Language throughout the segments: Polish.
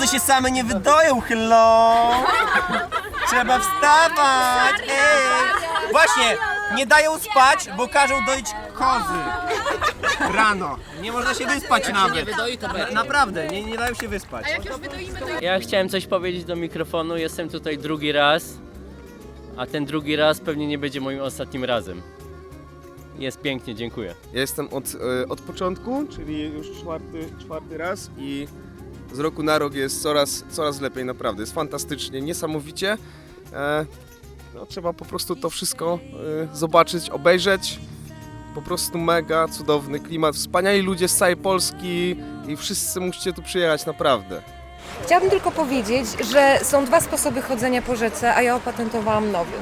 kozy się same nie wydoją, hello! Trzeba wstawać! Ej! Właśnie, nie dają spać, bo każą doić kozy. Rano. Nie można się wyspać nawet. Naprawdę, nie, nie dają się wyspać. Ja chciałem coś powiedzieć do mikrofonu, jestem tutaj drugi raz, a ten drugi raz pewnie nie będzie moim ostatnim razem. Jest pięknie, dziękuję. Ja jestem od, e, od początku, czyli już czwarty, czwarty raz i z roku na rok jest coraz, coraz lepiej, naprawdę. Jest fantastycznie, niesamowicie. E, no, trzeba po prostu to wszystko e, zobaczyć, obejrzeć. Po prostu mega cudowny klimat, wspaniali ludzie z całej Polski i wszyscy musicie tu przyjechać, naprawdę. Chciałabym tylko powiedzieć, że są dwa sposoby chodzenia po rzece, a ja opatentowałam nowy.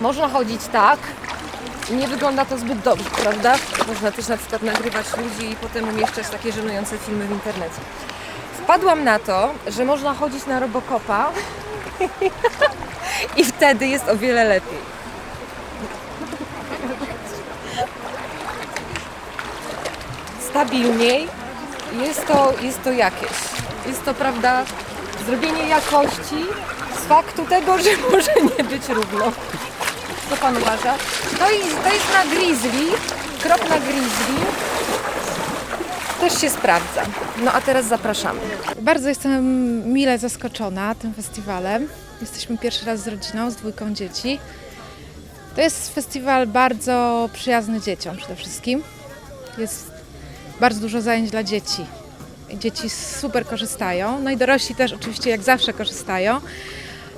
Można chodzić tak nie wygląda to zbyt dobrze, prawda? Można też na przykład nagrywać ludzi i potem umieszczać takie żenujące filmy w internecie. Wpadłam na to, że można chodzić na Robocopa i wtedy jest o wiele lepiej. Stabilniej, jest to, jest to jakieś. Jest to, prawda, zrobienie jakości z faktu tego, że może nie być równo. Co pan uważa? To jest, to jest na grizzly, krok na grizzly. Też się sprawdza. No a teraz zapraszamy. Bardzo jestem mile zaskoczona tym festiwalem. Jesteśmy pierwszy raz z rodziną, z dwójką dzieci. To jest festiwal bardzo przyjazny dzieciom przede wszystkim. Jest bardzo dużo zajęć dla dzieci. Dzieci super korzystają, no i dorośli też oczywiście jak zawsze korzystają,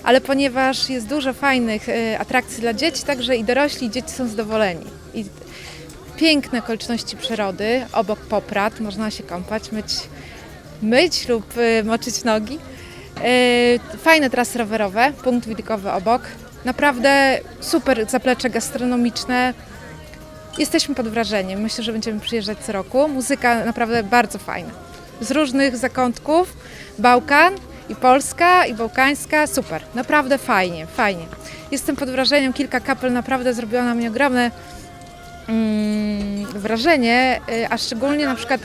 ale ponieważ jest dużo fajnych e, atrakcji dla dzieci, także i dorośli, i dzieci są zadowoleni. I piękne okoliczności przyrody, obok Poprad, można się kąpać, myć, myć lub y, moczyć nogi. Y, Fajne trasy rowerowe, punkt widokowy obok. Naprawdę super zaplecze gastronomiczne. Jesteśmy pod wrażeniem. Myślę, że będziemy przyjeżdżać co roku. Muzyka naprawdę bardzo fajna. Z różnych zakątków. Bałkan i Polska, i bałkańska. Super. Naprawdę fajnie, fajnie. Jestem pod wrażeniem. Kilka kapel naprawdę zrobiło na mnie ogromne mm, wrażenie, y, a szczególnie na przykład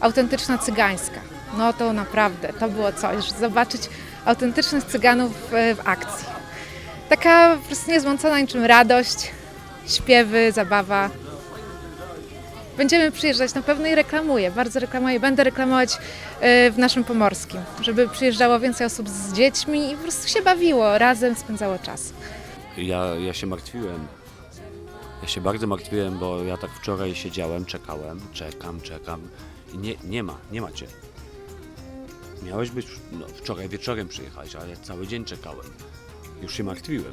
autentyczna cygańska. No to naprawdę, to było coś, zobaczyć autentycznych cyganów y, w akcji. Taka po prostu niezmącona niczym radość, śpiewy, zabawa. Będziemy przyjeżdżać na pewno i reklamuję, bardzo reklamuję. Będę reklamować y, w naszym Pomorskim, żeby przyjeżdżało więcej osób z dziećmi i po prostu się bawiło, razem spędzało czas. Ja, ja się martwiłem. Ja się bardzo martwiłem, bo ja tak wczoraj siedziałem, czekałem, czekam, czekam i nie, nie ma, nie ma cię. Miałeś być, no, wczoraj wieczorem przyjechać, ale cały dzień czekałem. Już się martwiłem.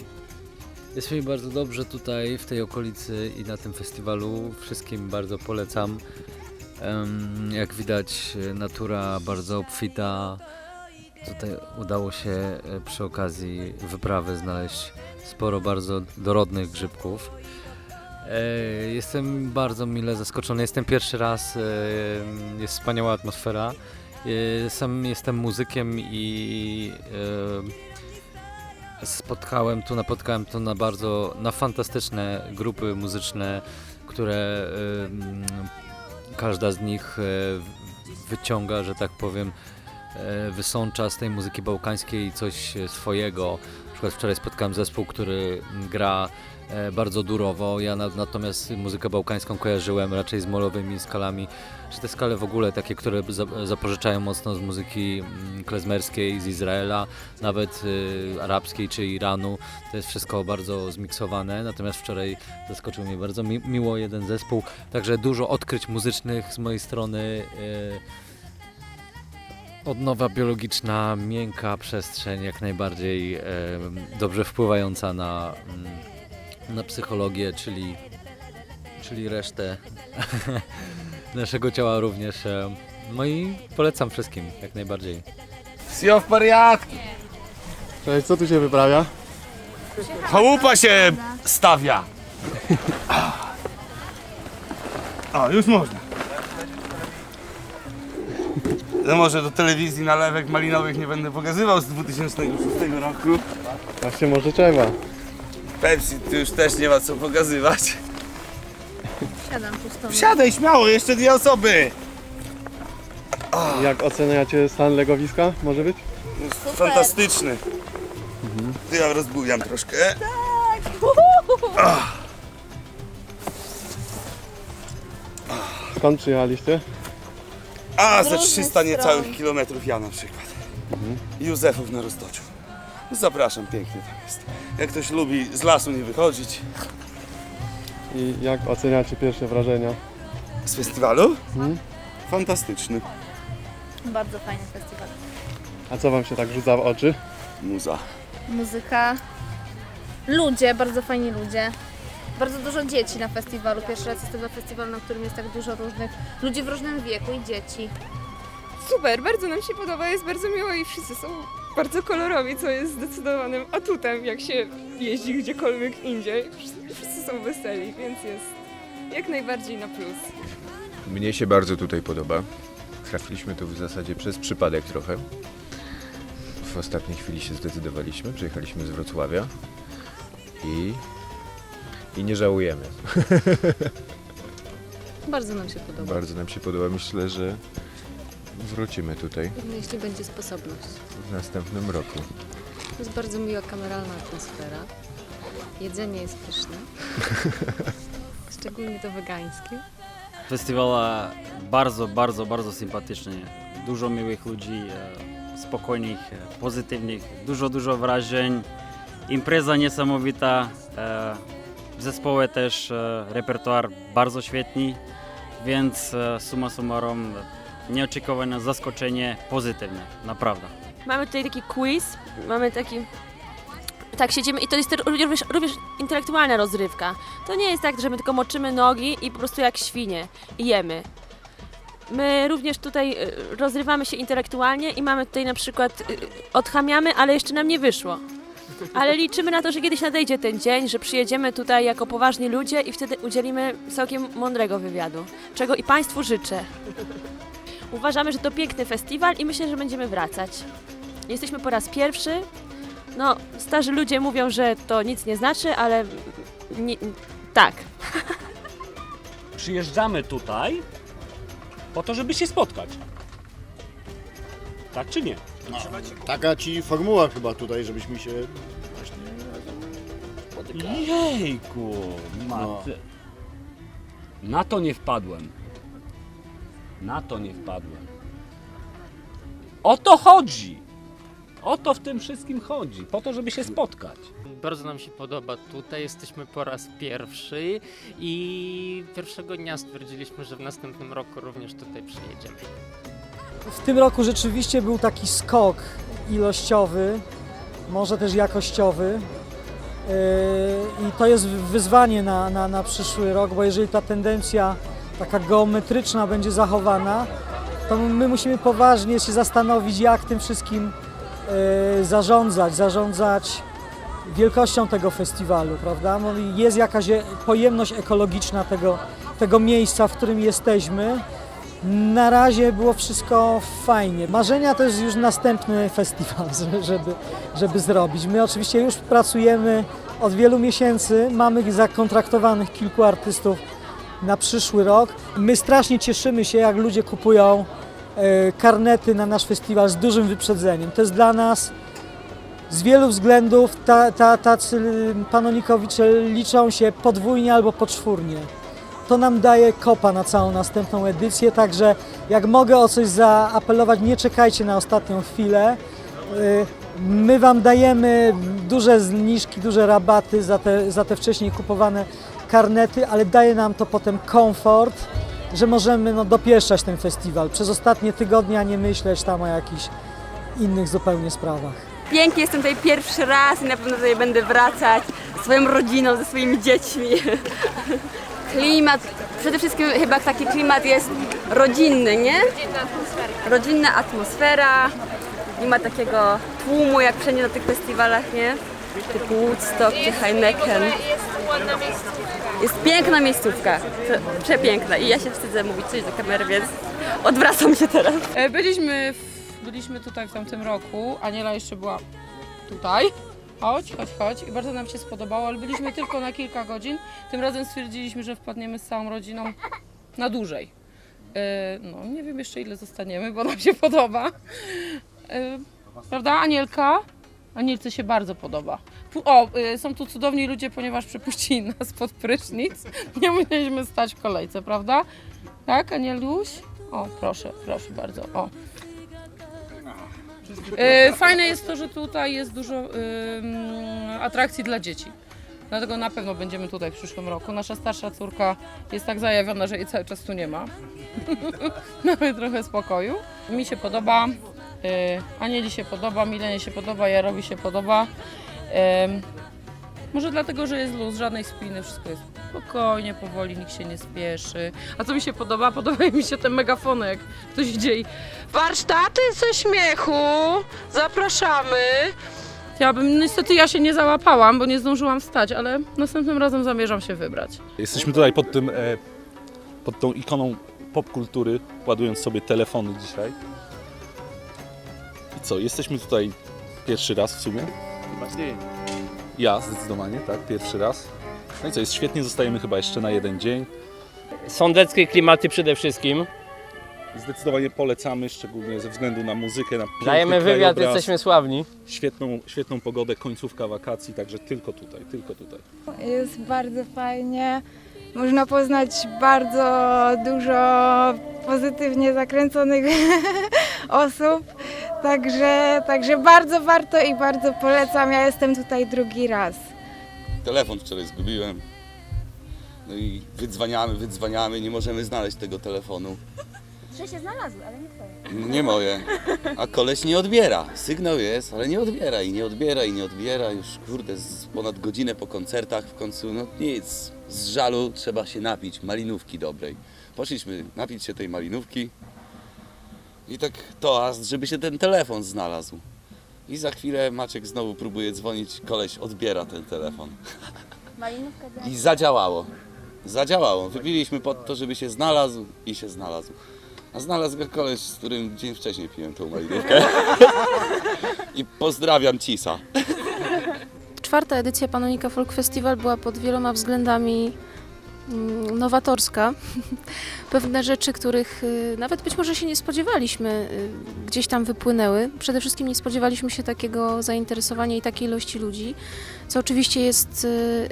Jest mi bardzo dobrze tutaj w tej okolicy i na tym festiwalu. Wszystkim bardzo polecam. Jak widać, natura bardzo obfita. Tutaj udało się e, przy okazji wyprawy znaleźć sporo bardzo dorodnych grzybków. E, Jestem bardzo mile zaskoczony. Jestem pierwszy raz. e, Jest wspaniała atmosfera. E, Sam jestem muzykiem i spotkałem tu, napotkałem tu na bardzo, na fantastyczne grupy muzyczne, które każda z nich wyciąga, że tak powiem, wysącza z tej muzyki bałkańskiej coś e, swojego. Na przykład wczoraj spotkałem zespół, który gra e, bardzo durowo. Ja na, natomiast muzykę bałkańską kojarzyłem raczej z molowymi skalami, czy te skale w ogóle takie, które za- zapożyczają mocno z muzyki mm, klezmerskiej z Izraela, nawet y, arabskiej czy Iranu. To jest wszystko bardzo zmiksowane. Natomiast wczoraj zaskoczył mnie bardzo mi miło jeden zespół. Także dużo odkryć muzycznych z mojej strony. Odnowa biologiczna, miękka przestrzeń, jak najbardziej e, dobrze wpływająca na, mm, na psychologię, czyli, czyli resztę naszego ciała również. e, No i polecam wszystkim, jak najbardziej. Sio w pariatki. Cześć, co tu się wyprawia? Chałupa się stawia. O, już można. No może do telewizji nalewek malinowych nie będę pokazywał z 2006 roku. Właśnie może trzeba. Pepsi tu już też nie ma co pokazywać. Siadam Wsiadaj śmiało, jeszcze dwie osoby. Jak oceniacie stan legowiska? Może być? Jest fantastyczny. To ja rozbujam troszkę. Skąd przyjechaliście? A, ze 300 niecałych kilometrów ja na przykład. Józefów na Roztoczu. Zapraszam, pięknie tam jest. Jak ktoś lubi z lasu nie wychodzić. I jak oceniacie pierwsze wrażenia? Z festiwalu? Mhm. Fantastyczny. Bardzo fajny festiwal. A co wam się tak rzuca w oczy? Muza. Muzyka, ludzie, bardzo fajni ludzie. Bardzo dużo dzieci na festiwalu. Pierwszy raz jestem na festiwalu, na którym jest tak dużo różnych ludzi w różnym wieku i dzieci. Super, bardzo nam się podoba, jest bardzo miło i wszyscy są bardzo kolorowi, co jest zdecydowanym atutem, jak się jeździ gdziekolwiek indziej. Wszyscy, wszyscy są weseli, więc jest jak najbardziej na plus. Mnie się bardzo tutaj podoba. Trafiliśmy tu w zasadzie przez przypadek trochę. W ostatniej chwili się zdecydowaliśmy, przyjechaliśmy z Wrocławia i, i nie żałujemy. Bardzo nam się podoba. Bardzo nam się podoba. Myślę, że wrócimy tutaj Jeśli będzie sposobność. w następnym roku. To jest bardzo miła kameralna atmosfera. Jedzenie jest pyszne. Szczególnie to wegańskie. Festiwal bardzo, bardzo, bardzo sympatyczny. Dużo miłych ludzi, e, spokojnych, e, pozytywnych, dużo, dużo wrażeń. Impreza niesamowita, e, w zespole też e, repertuar bardzo świetny, więc e, summa summarum nieoczekiwane zaskoczenie pozytywne, naprawdę. Mamy tutaj taki quiz, mamy taki... Tak, siedzimy i to jest również, również intelektualna rozrywka. To nie jest tak, że my tylko moczymy nogi i po prostu jak świnie i jemy. My również tutaj y, rozrywamy się intelektualnie i mamy tutaj na przykład odchamiamy, ale jeszcze nam nie wyszło. Ale liczymy na to, że kiedyś nadejdzie ten dzień, że przyjedziemy tutaj jako poważni ludzie i wtedy udzielimy całkiem mądrego wywiadu, czego i Państwu życzę. Uważamy, że to piękny festiwal i myślę, że będziemy wracać. Jesteśmy po raz pierwszy. No, starzy ludzie mówią, że to nic nie znaczy, ale nie, tak. Przyjeżdżamy tutaj po to, żeby się spotkać. Tak czy nie? Taka ci formuła chyba tutaj, żebyśmy się Jejku, maty. Na to nie wpadłem. Na to nie wpadłem. O to chodzi. O to w tym wszystkim chodzi. Po to, żeby się spotkać. Bardzo nam się podoba tutaj, jesteśmy po raz pierwszy i pierwszego dnia stwierdziliśmy, że w następnym roku również tutaj przyjedziemy. W tym roku rzeczywiście był taki skok ilościowy, może też jakościowy. Yy, I to jest wyzwanie na, na, na przyszły rok, bo jeżeli ta tendencja taka geometryczna będzie zachowana, to my musimy poważnie się zastanowić, jak tym wszystkim yy, zarządzać, zarządzać wielkością tego festiwalu, prawda? No jest jakaś pojemność ekologiczna tego, tego miejsca, w którym jesteśmy. Na razie było wszystko fajnie. Marzenia to jest już następny festiwal, żeby- żeby, zrobić. My oczywiście już pracujemy od wielu miesięcy, mamy zakontraktowanych kilku artystów na przyszły rok. My strasznie cieszymy się, jak ludzie kupują e, karnety na nasz festiwal z dużym wyprzedzeniem. To jest dla nas z wielu względów ta, ta, tacy panonikowicze liczą się podwójnie albo podczwórnie to nam daje kopa na całą następną edycję, także jak mogę o coś zaapelować, nie czekajcie na ostatnią chwilę. Y, My Wam dajemy duże zniżki, duże rabaty za te, za te wcześniej kupowane karnety, ale daje nam to potem komfort, że możemy no, dopieszczać ten festiwal. Przez ostatnie tygodnie, a nie myśleć tam o jakichś innych zupełnie sprawach. Pięknie, jestem tutaj pierwszy raz i na pewno tutaj będę wracać swoją rodziną, ze swoimi dziećmi. Klimat, przede wszystkim chyba taki klimat jest rodzinny, nie? Rodzinna atmosfera. Nie ma takiego tłumu jak wszędzie na tych festiwalach, nie? Typu Woodstock czy Heineken. Jest piękna miejscówka, Prze- przepiękna i ja się wstydzę mówić coś do kamery, więc odwracam się teraz. E, Byliśmy, w, byliśmy tutaj w tamtym roku. Aniela jeszcze była tutaj. Chodź, chodź, chodź. I bardzo nam się spodobało, ale byliśmy tylko na kilka godzin. Tym razem stwierdziliśmy, że wpadniemy z całą rodziną na dłużej. E, No, nie wiem jeszcze ile zostaniemy, bo nam się podoba. E, Prawda, Anielka? Anielce się bardzo podoba. O, y, są tu cudowni ludzie, ponieważ przepuścili nas pod prysznic. Nie musieliśmy stać w kolejce, prawda? Tak, Anieluś? O, proszę, proszę bardzo. O. Y, Fajne jest to, że tutaj jest dużo atrakcji dla dzieci. Dlatego na pewno będziemy tutaj w przyszłym roku. Nasza starsza córka jest tak zajawiona, że jej cały czas tu nie ma. Mamy trochę spokoju. Mi się podoba, y, Anieli się podoba, Milenie się podoba, Jarowi się podoba. Może dlatego, że jest luz, żadnej spiny, wszystko jest spokojnie, powoli, nikt się nie spieszy. A co mi się podoba? Podobają mi się te megafony, jak ktoś idzie i warsztaty ze śmiechu, zapraszamy. Chciałabym, niestety ja się nie załapałam, bo nie zdążyłam wstać, ale następnym razem zamierzam się wybrać. Jesteśmy tutaj pod tym, e, pod tą ikoną popkultury, ładując sobie telefony dzisiaj. I co, jesteśmy tutaj pierwszy raz w sumie? Chyba nie. Ja zdecydowanie, tak, pierwszy raz. No i co, jest świetnie, zostajemy chyba jeszcze na jeden dzień. Sądeckie klimaty przede wszystkim. Zdecydowanie polecamy, szczególnie ze względu na muzykę, na piękny Dajemy wywiad, krajobraz, jesteśmy sławni. Świetną, świetną pogodę, końcówka wakacji, także tylko tutaj, tylko tutaj. Jest bardzo fajnie. Można poznać bardzo dużo pozytywnie zakręconych osób. Także, także bardzo warto i bardzo polecam. Ja jestem tutaj drugi raz. Telefon wczoraj zgubiłem. No i wydzwaniamy, wydzwaniamy, nie możemy znaleźć tego telefonu. Że się znalazły, ale nie twoje. Nie moje. A koleś nie odbiera. Sygnał jest, ale nie odbiera i nie odbiera i nie odbiera. Już kurde, z ponad godzinę po koncertach w końcu, no nic. Z żalu trzeba się napić malinówki dobrej. Poszliśmy napić się tej malinówki i tak toast, żeby się ten telefon znalazł. I za chwilę Maciek znowu próbuje dzwonić, koleś odbiera ten telefon. Malinówka. I zadziałało. Zadziałało. Wypiliśmy pod to, żeby się znalazł i się znalazł. A znalazł go koleś, z którym dzień wcześniej piłem tą malinówkę. I pozdrawiam Cisa. Czwarta edycja Panonika Folk Festival była pod wieloma względami mm, nowatorska. Pewne rzeczy, których y, nawet być może się nie spodziewaliśmy, y, gdzieś tam wypłynęły. Przede wszystkim nie spodziewaliśmy się takiego zainteresowania i takiej ilości ludzi, co oczywiście jest y,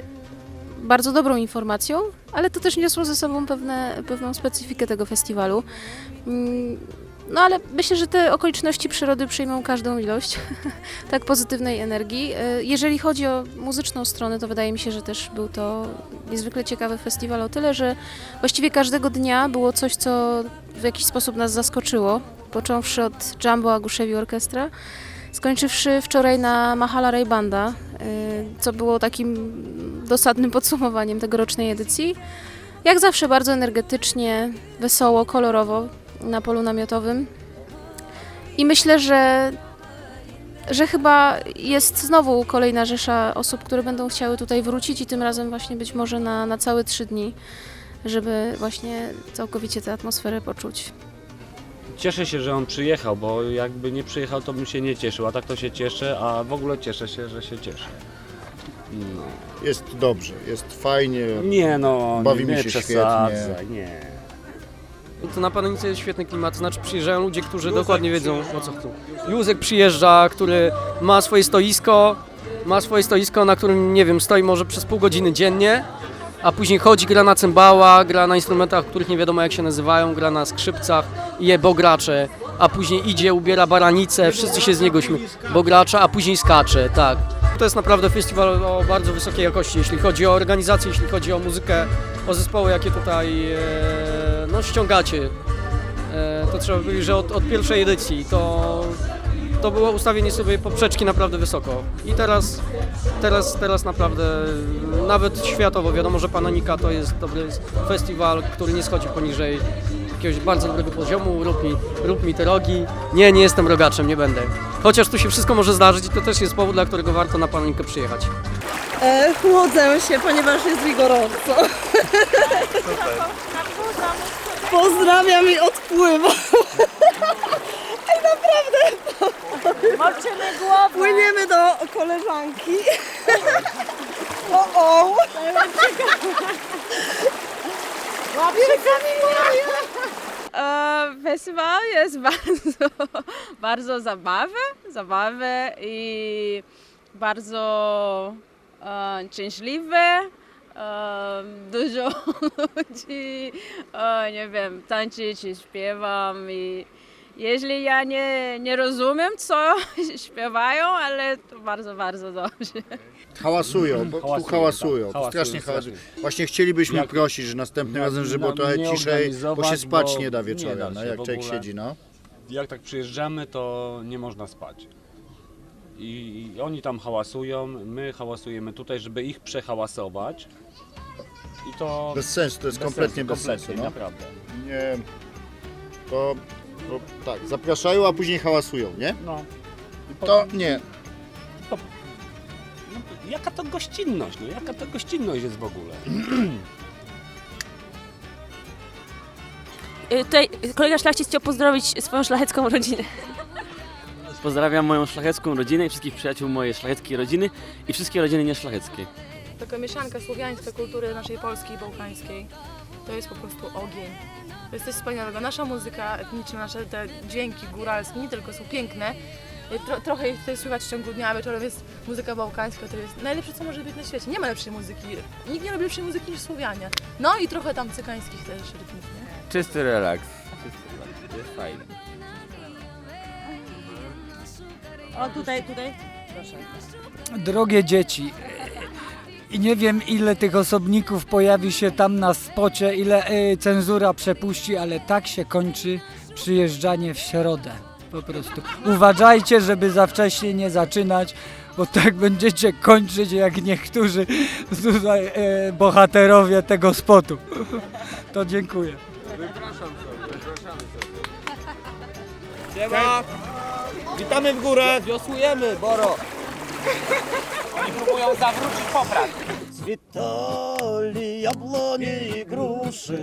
bardzo dobrą informacją, ale to też niosło ze sobą pewne, pewną specyfikę tego festiwalu. No ale myślę, że te okoliczności przyrody przyjmą każdą ilość tak pozytywnej energii. E, Jeżeli chodzi o muzyczną stronę, to wydaje mi się, że też był to niezwykle ciekawy festiwal o tyle, że właściwie każdego dnia było coś, co w jakiś sposób nas zaskoczyło. Począwszy od Jumbo Aguszewi Orkiestra, skończywszy wczoraj na Mahala Ray Banda, e, co było takim dosadnym podsumowaniem tegorocznej edycji. Jak zawsze bardzo energetycznie, wesoło, kolorowo na polu namiotowym. I myślę, że, że chyba jest znowu kolejna rzesza osób, które będą chciały tutaj wrócić i tym razem właśnie być może na, na całe trzy dni, żeby właśnie całkowicie tę atmosferę poczuć. Cieszę się, że on przyjechał, bo jakby nie przyjechał, to bym się nie cieszył, a tak to się cieszę, a w ogóle cieszę się, że się cieszę. No. Jest dobrze, jest fajnie. Nie no, Bawimy nie, nie się przesadzaj, świetnie. nie. To na Panonice jest świetny klimat, znaczy przyjeżdżają ludzie, którzy dokładnie wiedzą o co chcą. Józek przyjeżdża, który ma swoje stoisko, ma swoje stoisko, na którym, nie wiem, stoi może przez pół godziny dziennie, a później chodzi, gra na cymbałach, gra na instrumentach, których nie wiadomo jak się nazywają, gra na skrzypcach i je bogracze, a później idzie, ubiera baranicę, wszyscy się z niego śmieją, bogracza, a później skacze, tak. To jest naprawdę festiwal o bardzo wysokiej jakości, jeśli chodzi o organizację, jeśli chodzi o muzykę, o zespoły, jakie tutaj e, no, ściągacie. E, to trzeba powiedzieć, że od, od pierwszej edycji to, to było ustawienie sobie poprzeczki naprawdę wysoko. I teraz, teraz, teraz naprawdę nawet światowo wiadomo, że Panonika to jest dobry festiwal, który nie schodzi poniżej jakiegoś bardzo dobrego poziomu, rób mi, rób mi te rogi. Nie, nie jestem rogaczem, nie będę. Chociaż tu się wszystko może zdarzyć i to też jest powód, dla którego warto na Panonikę przyjechać. E, chłodzę się, ponieważ jest mi gorąco. Pozdrawiam i odpływam. Ej, naprawdę. Moczymy głowę. Płyniemy do koleżanki. O, o. Łapczykami E, Festiwal jest bardzo, bardzo zabawy, zabawy i bardzo e, szczęśliwy. Dużo ludzi, e, nie wiem, tańczyć i śpiewam i jeśli ja nie, nie rozumiem, co śpiewają, ale to bardzo, bardzo dobrze. Hałasują, bo tu Hałasują, tak. Strasznie hałasują. Właśnie chcielibyśmy Jak- prosić, że następnym razem, żeby było no, trochę nie ciszej, bo się spać bo nie da nie wieczorem, da no, się jak w człowiek ogóle. siedzi, no. Jak tak przyjeżdżamy, to nie można spać. I, I oni tam hałasują, my hałasujemy tutaj, żeby ich przehałasować. I to... Bez sensu, to jest bez kompletnie sensu, bez kompletnie, sensu, no. naprawdę. Nie, to, to tak, zapraszają, a później hałasują, nie? No. I To nie. No, jaka to gościnność, no jaka to gościnność jest w ogóle? Y, Tutaj kolega szlachcic chciał pozdrowić swoją szlachecką rodzinę. Pozdrawiam moją szlachecką rodzinę i wszystkich przyjaciół mojej szlacheckiej rodziny i wszystkie rodziny nieszlacheckie. Taka mieszanka słowiańska kultury naszej polskiej i bałkańskiej. To jest po prostu ogień. To jest coś wspaniałego. Nasza muzyka etniczna, nasze te dźwięki góralskie nie tylko są piękne, tro, trochę ich tutaj słychać w ciągu dnia, a wieczorem jest muzyka bałkańska, to jest najlepsze co może być na świecie. Nie ma lepszej muzyki. Nikt nie robi lepszej muzyki niż Słowianie. No i trochę tam cykańskich też rytmów, nie? Czysty relaks. Czysty relaks. Jest fajny. O, tutaj, tutaj. Proszę. Drogie dzieci, i nie wiem ile tych osobników pojawi się tam na spocie, ile e, cenzura przepuści, ale tak się kończy przyjeżdżanie w środę. Po prostu. Uważajcie, żeby za wcześnie nie zaczynać, bo tak będziecie kończyć jak niektórzy tutaj e, bohaterowie tego spotu. To dziękuję. Siema! Witamy w górę! Wiosłujemy, Boro! Oni próbują zawrócić poprawkę. Світали яблоні і груші,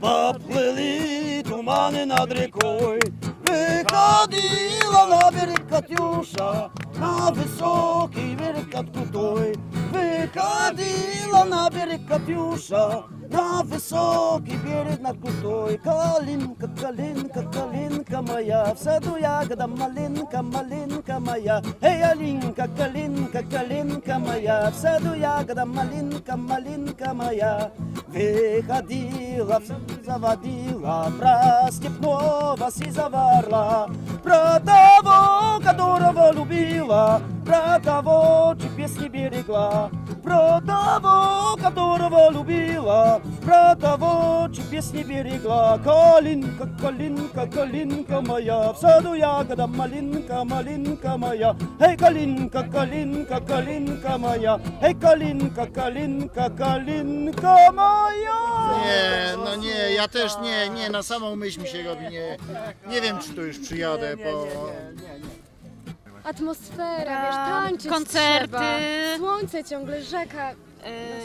поплили тумани над рікою. Виходила на берег Катюша, на високий берег крутой. Виходила на берег Катюша, на високий берег над крутой. Калинка, калинка, калинка моя, в саду ягода малинка, малинка моя. Эй, Алинка, калинка, калинка моя, в саду ягода малинка, малинка моя. Выходила, заводила, про степного си заварла, про того, которого любила, про того, чьи песни берегла, про того, которого любила, про того, чьи песни берегла. Калинка, калинка, калинка моя, в саду ягода малинка, малинка моя. Эй, калинка, калинка, калинка моя, эй, калинка, калинка, калинка моя. Nie, no nie, ja też nie, nie, na samą myśl mi się robi, nie, nie wiem czy tu już przyjadę, bo... Atmosfera, wiesz, tańczyć koncerty. trzeba. Słońce ciągle, rzeka.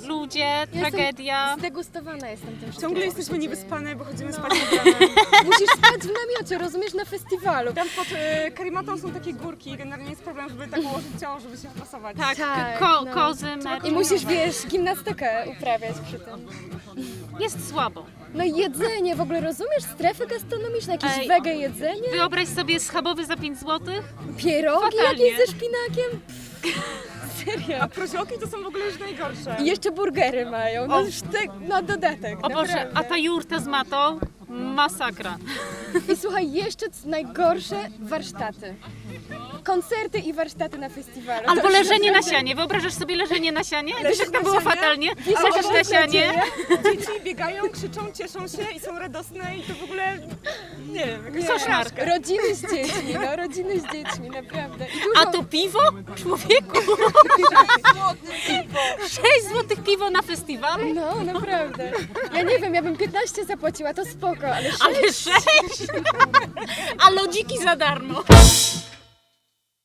Ludzie, Jestem tragedia. Zdegustowana jestem tym wszystkim. Ciągle jesteśmy niewyspane, bo chodzimy No. spać nad ranem. Musisz spać w namiocie, rozumiesz, na festiwalu. Tam pod e, Karimatą są takie górki i generalnie jest problem, żeby tak ułożyć ciało, żeby się wpasować. Tak, ko- kozy, Trzeba- mecz. I musisz, wiesz, gimnastykę uprawiać przy tym. Jest słabo. No i jedzenie, w ogóle rozumiesz? Strefy gastronomiczne, jakieś Ej, wege jedzenie? Wyobraź sobie schabowy za 5 zł. Pierogi Fatalnie. jakieś ze szpinakiem? Serio. A proziołki to są w ogóle już najgorsze. I jeszcze burgery mają, no O. już tak na dodatek, O Boże, naprawdę. a ta jurta z matą? Masakra. I słuchaj, jeszcze najgorsze, warsztaty. Koncerty i warsztaty na festiwalu. Albo leżenie na sianie. Wyobrażasz sobie leżenie na sianie? Wiesz, jak to na było sianie? fatalnie? Leżeć na sianie. Dzieci biegają, krzyczą, cieszą się i są radosne i to w ogóle, nie wiem, jakaś Nie. porażka. Rodziny z dziećmi, no rodziny z dziećmi, naprawdę. I dużo... A to piwo? Człowieku! 6 zł piwo na festiwalu? No, naprawdę. Ja nie wiem, ja bym 15 zapłaciła, to spoko, ale 6. Ale 6? A lodziki za darmo.